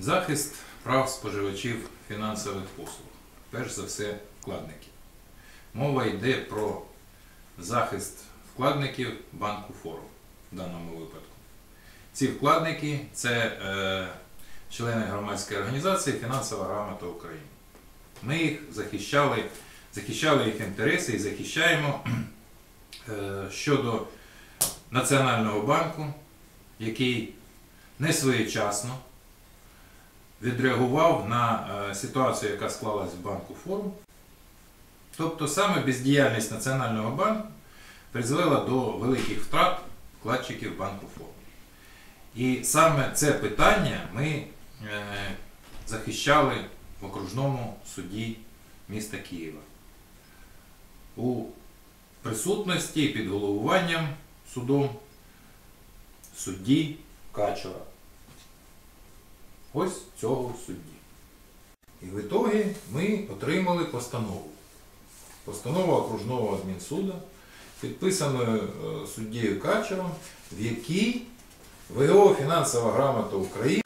Захист прав споживачів фінансових послуг. Перш за все, вкладників. Мова йде про захист вкладників банку форум в даному випадку. Ці вкладники це е, члени громадської організації Фінансова грамота України. Ми їх захищали, захищали їх інтереси і захищаємо е, щодо Національного банку, який не своєчасно відреагував на е, ситуацію, яка склалась в банку форум. Тобто саме бездіяльність Національного банку призвела до великих втрат вкладчиків банку форум. І саме це питання ми е, захищали в окружному суді міста Києва. У присутності під головуванням судом судді Качура. Ось цього судді. І в ітогі ми отримали постанову. Постанова окружного адмінсуда, підписаною е, суддєю Качером, в якій ВО фінансова грамота України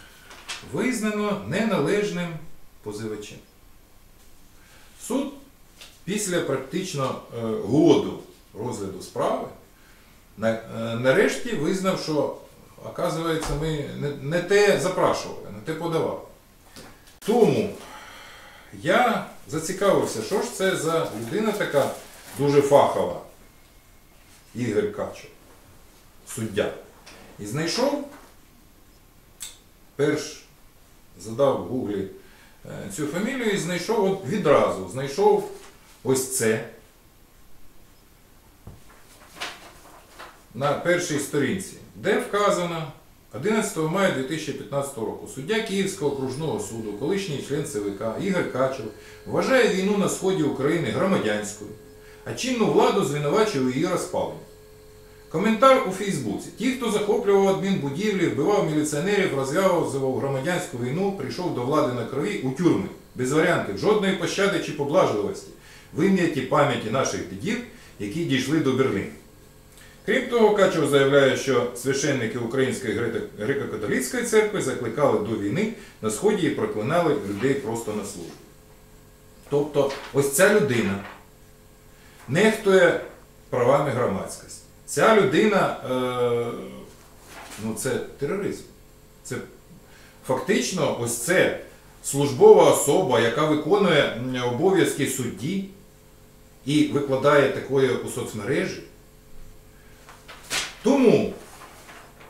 визнано неналежним позивачем. Суд після практично е, году розгляду справи е, нарешті визнав, що, оказується, ми не, те запрашували, не те подавали. Тому я зацікавився, що ж це за людина така дуже фахова, Ігор Качо, суддя. І знайшов, перш задав в гуглі е, цю фамілію і знайшов от відразу, знайшов ось це. На першій сторінці, де вказано 11 мая 2015 року суддя Київського окружного суду, колишній член ЦВК Ігор Качев вважає війну на сході України громадянською, а чинну владу звинувачує її розпаленні. Коментар у Фейсбуці. Ті, хто захоплював адмінбудівлі, вбивав міліціонерів, розв'язував громадянську війну, прийшов до влади на крові у тюрми. Без варіантів, жодної пощади чи поблажливості. Вим'яті пам'яті наших дідів, які дійшли до Берліну. Крім того, Качев заявляє, що священники Української греко- греко-католицької церкви закликали до війни на сході і проклинали людей просто на службу. Тобто, ось ця людина нехтує правами громадськості. Ця людина, е, ну це тероризм. Це фактично ось це службова особа, яка виконує обов'язки судді і викладає такої у соцмережі. Тому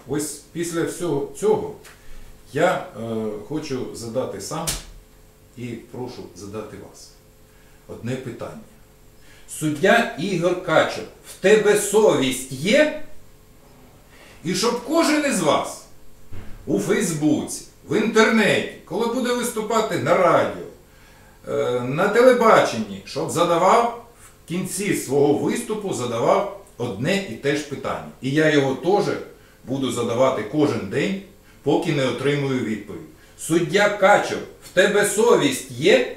ось після всього цього я е, хочу задати сам і прошу задати вас одне питання. Суддя Ігор Качер, в тебе совість є? І щоб кожен із вас у Фейсбуці, в інтернеті, коли буде виступати на радіо, е, на телебаченні, щоб задавав в кінці свого виступу задавав одне і те ж питання. І я його теж буду задавати кожен день, поки не отримую відповідь. Суддя Качер, в тебе совість є?